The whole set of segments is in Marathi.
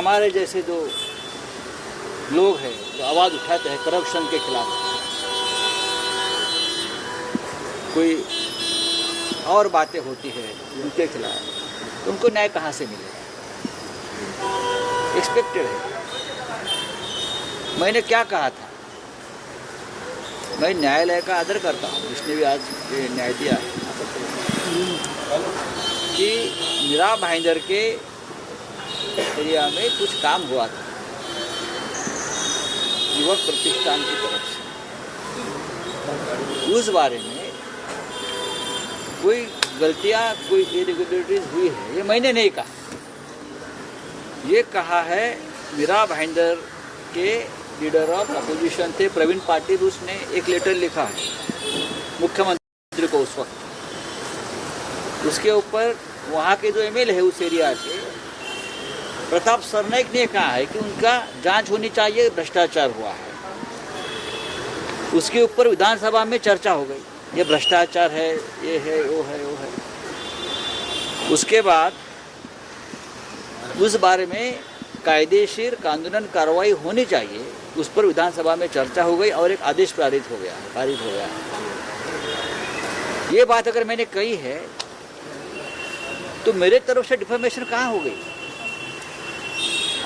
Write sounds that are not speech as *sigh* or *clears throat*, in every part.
हमारे जैसे जो लोग हैं, जो आवाज़ उठाते हैं करप्शन के खिलाफ। कोई और बातें होती है उनके खिलाफ, उनको न्याय कहाँ से मिलेगा एक्सपेक्टेड है। मैंने क्या कहा था? मैं न्यायालय का आदर करता हूँ, जिसने भी आज न्याय दिया कि मीरा भाईंदर के एरिया में कुछ काम हुआ था। युवक प्रतिष्ठान की तरफ़ से। उस बारे में कोई गलतियाँ, कोई इरेगुलरिटीज हुई है, ये मैंने नहीं कहा। ये कहा है, मीरा भाईंदर के लीडर ऑफ़ अपोजिशन थे, प्रवीण पाटिल, उसने एक लेटर लिखा है, मुख्यमंत्री को उस वक्त। उसके ऊपर वहाँ के जो एमएलए है, उस एरिया के प्रताप सरनाइक ने कहा है कि उनका जाँच होनी चाहिए, भ्रष्टाचार हुआ है। उसके ऊपर विधानसभा में चर्चा हो गई। ये भ्रष्टाचार है, ये है, वो है वो है। उसके बाद उस बारे में कायदेशीर कानूनन कार्रवाई होनी चाहिए, उस पर विधानसभा में चर्चा हो गई और एक आदेश पारित हो गया, पारित हो गया। ये बात अगर मैंने कही है तो मेरे तरफ़ से डिफॉर्मेशन कहाँ हो गई?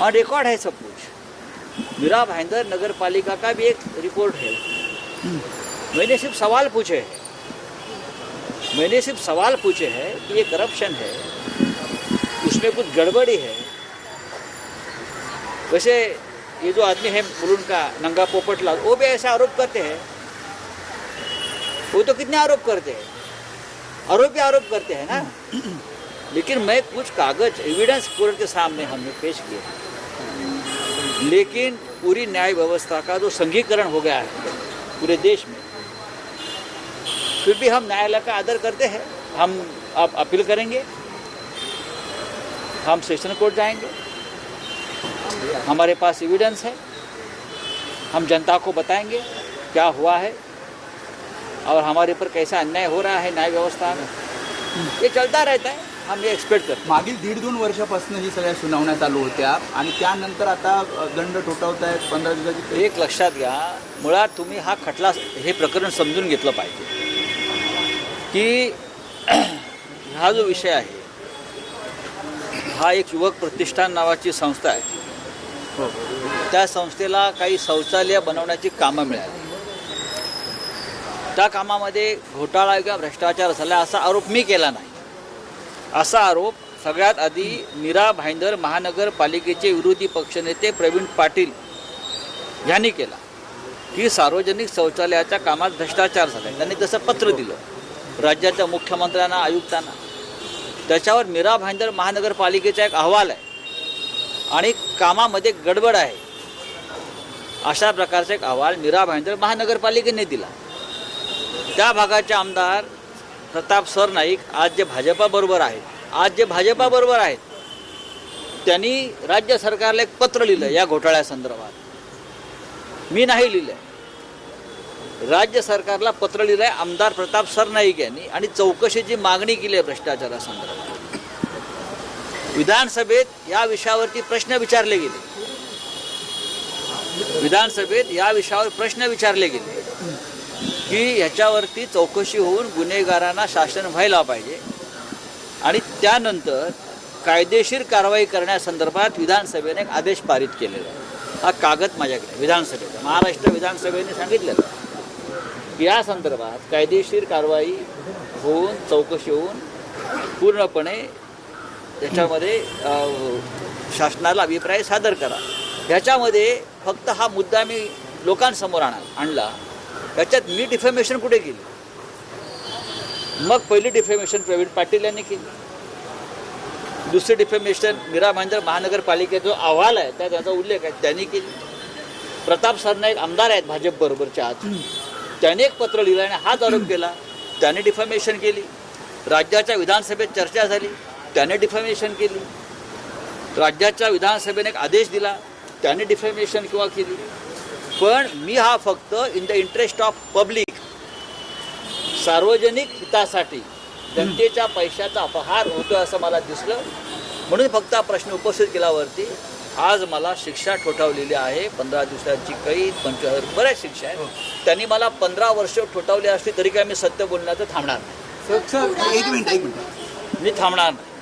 और रिकॉर्ड है सब कुछ। मीरा भाईंदर नगर पालिका का भी एक रिपोर्ट है। मैंने सिर्फ़ सवाल पूछे हैं। मैंने सिर्फ़ सवाल पूछे हैं कि ये करप्शन है। उसमें कुछ गड़बड़ी है। वैसे ये जो आदमी है मुलुंड का, नंगा पोपटलाल वो भी ऐसा आरोप करते हैं। वो तो कितने आरोप करते हैं? आरोप भी आरोप करते हैं ना? लेकिन मैं कुछ कागज़ एविडेंस कोर्ट के सामने हमने पेश किए लेकिन पूरी न्याय व्यवस्था का जो संघीकरण हो गया है पूरे देश में, फिर भी हम न्यायालय का आदर करते हैं। हम आप अपील करेंगे, हम सेशन कोर्ट जाएँगे। हमारे पास एविडेंस है, हम जनता को बताएँगे क्या हुआ है और हमारे ऊपर कैसा अन्याय हो रहा है न्याय व्यवस्था में। ये चलता रहता है। हम ये एक्सपेक्ट करते. मागील दीड दोन वर्षापासून ही सगळ्या सुनावण्या चालू होत्या आणि त्यानंतर आता दंड ठोठावत आहेत पंधरा दिवसाची हैं एक लक्षात घ्या मुळात तुम्ही हा खटला हे प्रकरण समजून घेतलं पाहिजे. की *clears throat* हा जो विषय आहे हा एक युवक प्रतिष्ठान नावाची संस्था आहे. हो. त्या संस्थेला काही शौचालय बनवण्याची कामं मिळाली. त्या कामामध्ये घोटाळा किंवा भ्रष्टाचार झाला असा आरोप मी केला नाही. असा आरोप सगळ्यात आधी मीरा भाईंदर महानगरपालिकेचे विरोधी पक्षनेते प्रवीण पाटील यांनी केला. की सार्वजनिक शौचालयाच्या कामात भ्रष्टाचार झाला त्यांनी तसं पत्र दिलं. राज्याच्या मुख्यमंत्र्यांना आयुक्तांना. त्याच्यावर मीरा भाईंदर महानगरपालिकेचा एक अहवाल आहे. आणि कामामध्ये गडबड आहे. अशा प्रकारचा एक अहवाल मीरा भाईंदर महानगरपालिकेने दिला. त्या भागाचे आमदार प्रताप सरनाईक आज जे भाजपाबरोबर आहेत आज जे भाजपाबरोबर आहेत त्यांनी राज्य सरकारला एक पत्र लिहिलं या घोटाळ्यासंदर्भात मी नाही लिहिलं राज्य सरकारला पत्र लिहिलं आहे आमदार प्रताप सरनाईक यांनी आणि चौकशीची मागणी केली आहे भ्रष्टाचारासंदर्भात विधानसभेत या विषयावरती प्रश्न विचारले गेले. विधानसभेत या विषयावर प्रश्न विचारले गेले. की ह्याच्यावरती चौकशी होऊन गुन्हेगारांना शासन व्हायला पाहिजे. आणि त्यानंतर कायदेशीर कारवाई करण्यासंदर्भात विधानसभेने एक आदेश पारित केलेला आहे. हा कागद माझ्याकडे विधानसभेचा. महाराष्ट्र विधानसभेने सांगितलेलं की या संदर्भात कायदेशीर कारवाई होऊन चौकशी होऊन पूर्णपणे त्याच्यामध्ये शासनाला अभिप्राय सादर करा. ह्याच्यामध्ये फक्त हा मुद्दा मी लोकांसमोर आणा आणला. त्याच्यात मी डिफेमेशन कुठे केली मग पहिली डिफेमेशन प्रवीण पाटील यांनी केली. दुसरी डिफेमेशन मीरा भाईंदर महानगरपालिकेचा जो अहवाल आहे त्या त्याचा उल्लेख आहे त्यांनी केली. प्रताप सरनाईक आमदार आहेत भाजपबरोबरच्या आज. त्याने एक पत्र लिहिलं आणि हाच आरोप केला. त्याने डिफेमेशन केली. राज्याच्या विधानसभेत चर्चा झाली. त्याने डिफेमेशन केली. राज्याच्या विधानसभेने एक आदेश दिला. त्याने डिफेमेशन किंवा केली. पण मी हा फक्त in the interest of public सार्वजनिक हितासाठी जनतेच्या पैशाचा अपहार होतो असं मला दिसलं. म्हणून फक्त हा प्रश्न उपस्थित केल्यावरती आज मला शिक्षा ठोठावलेली आहे. पंधरा दिवसाची कैद पंचवीस बऱ्याच शिक्षा आहेत. त्यांनी मला पंधरा वर्ष ठोठावली असली तरी काय मी सत्य बोलण्याचं थांबणार नाही. सर सर एक मिनिट एक मिनिट. मी थांबणार नाही.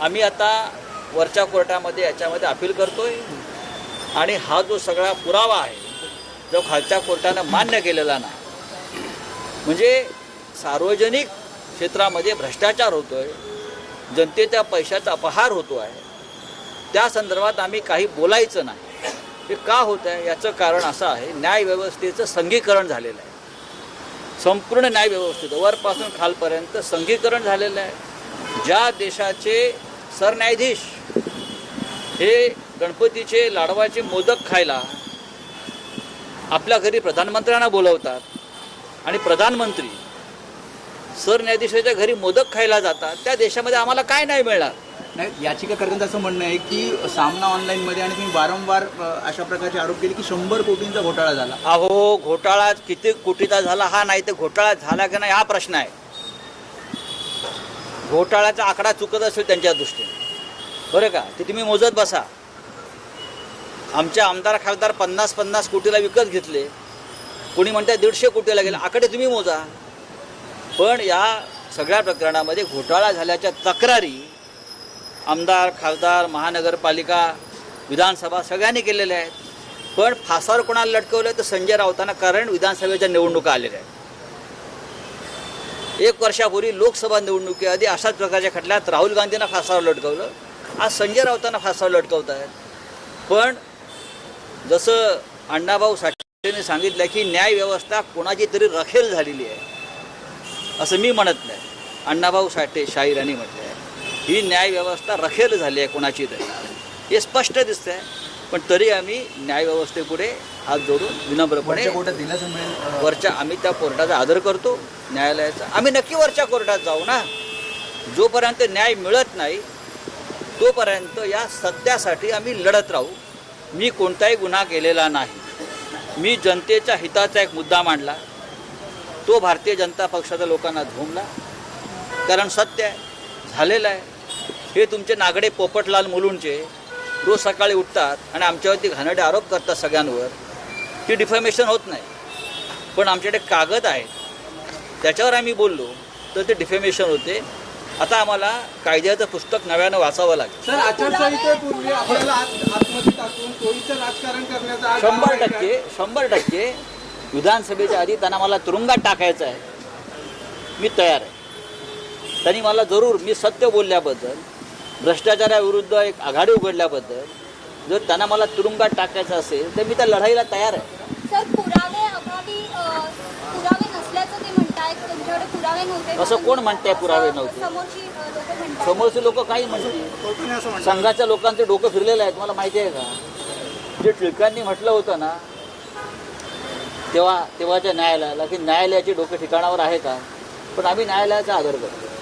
आम्ही आता वरच्या कोर्टामध्ये याच्यामध्ये अपील करतोय. आणि हा जो सगळा पुरावा आहे जो खालच्या कोर्टानं मान्य केलेला नाही. म्हणजे सार्वजनिक क्षेत्रामध्ये भ्रष्टाचार होतो आहे जनतेच्या पैशाचा अपहार होतो आहे त्या संदर्भात आम्ही काही बोलायचं नाही. हे का होत आहे याचं कारण असं आहे न्यायव्यवस्थेचं संघीकरण झालेलं आहे. संपूर्ण न्यायव्यवस्थेचं वरपासून खालपर्यंत संघीकरण झालेलं आहे. ज्या देशाचे सरन्यायाधीश हे गणपतीचे लाडवाचे मोदक खायला आपल्या घरी प्रधानमंत्र्यांना बोलवतात. आणि प्रधानमंत्री सरन्यायाधीशाच्या घरी मोदक खायला जातात. त्या देशामध्ये आम्हाला काय नाही मिळणार? नाही याचिकाकर्त्यांचं असं म्हणणं आहे की सामना ऑनलाईनमध्ये आणि तुम्ही वारंवार अशा प्रकारचे आरोप केले की शंभर कोटींचा घोटाळा झाला. अहो घोटाळा किती कोटीचा झाला हा नाही तर घोटाळा झाला की नाही हा प्रश्न आहे. घोटाळ्याचा आकडा चुकत असेल त्यांच्या दृष्टीने. बरं का? ते तुम्ही मोजत बसा. आमचे आमदार खासदार पन्नास पन्नास कोटीला विकत घेतले. कोणी म्हणतात दीडशे कोटीला गेले. आकडे तुम्ही मोजा. पण या सगळ्या प्रकरणामध्ये घोटाळा झाल्याच्या तक्रारी आमदार खासदार महानगरपालिका विधानसभा सगळ्यांनी केलेल्या आहेत. पण फासावर कोणाला लटकवलं तर संजय राऊतांना कारण विधानसभेच्या निवडणुका आलेल्या आहेत. एक वर्षापूर्वी लोकसभा निवडणुकीआधी अशाच प्रकारच्या खटल्यात राहुल गांधींना फासावर लटकवलं. आज संजय राऊतांना फासावर लटकवत आहेत पण जसं अण्णाभाऊ साठेने सांगितलं की न्यायव्यवस्था कोणाची तरी रखेल झालेली आहे. असं मी म्हणत नाही. अण्णाभाऊ साठे शाहीर यांनी म्हटलं आहे ही न्यायव्यवस्था रखेल झाली आहे कोणाची तरी. हे स्पष्ट दिसतं आहे पण तरी आम्ही न्यायव्यवस्थेपुढे हात जोडून विनम्रपणे अ, वरच्या आम्ही त्या कोर्टाचा आदर करतो. न्यायालयाचा आम्ही नक्की वरच्या कोर्टात जाऊ ना. जोपर्यंत न्याय मिळत नाही तोपर्यंत या सत्यासाठी आम्ही लढत राहू. मी कोणताही गुन्हा केलेला नाही. मी जनतेच्या हिताचा एक मुद्दा मांडला. तो भारतीय जनता पक्षाच्या लोकांना झोंबला. कारण सत्य आहे झालेलं आहे. हे तुमचे नागडे पोपटलाल मुलुंडचे रोज सकाळी उठतात आणि आमच्यावरती घाणडे आरोप करतात सगळ्यांवर. ती डिफेमेशन होत नाही. पण आमच्याकडे कागद आहेत. त्याच्यावर आम्ही बोललो तर ते डिफेमेशन होते. आता आम्हाला कायद्याचं पुस्तक नव्यानं वाचावं लागेल. सर आचारसंहितेपूर्वी आपल्याला आत- आतमध्ये टाकून सोयीचं राजकारण करण्याचा आज शंभर. टक्के शंभर टक्के विधानसभेच्या आधी त्यांना मला तुरुंगात टाकायचं आहे. मी तयार आहे. त्यांनी मला जरूर मी सत्य बोलल्याबद्दल भ्रष्टाचाराविरुद्ध एक आघाडी उघडल्याबद्दल जर त्यांना मला तुरुंगात टाकायचं असेल तर मी त्या लढाईला तयार आहे. सर पुरावे अभावी अ, पुरावे नसल्याचं ते म्हणतायत तुमच्याकडे पुरावे नव्हते असं कोण म्हणतंय पुरावे नव्हते? समोरची लोक म्हणतात समोरचे लोक काही म्हणतील म्हटलं संघाच्या लोकांचे डोकं फिरलेलं आहे तुम्हाला माहिती आहे का? जे टिळकांनी म्हटलं होतं ना तेव्हा तेव्हाच्या न्यायालयाला की न्यायालयाचे डोके ठिकाणावर आहे का? पण आम्ही न्यायालयाचा आदर करतो.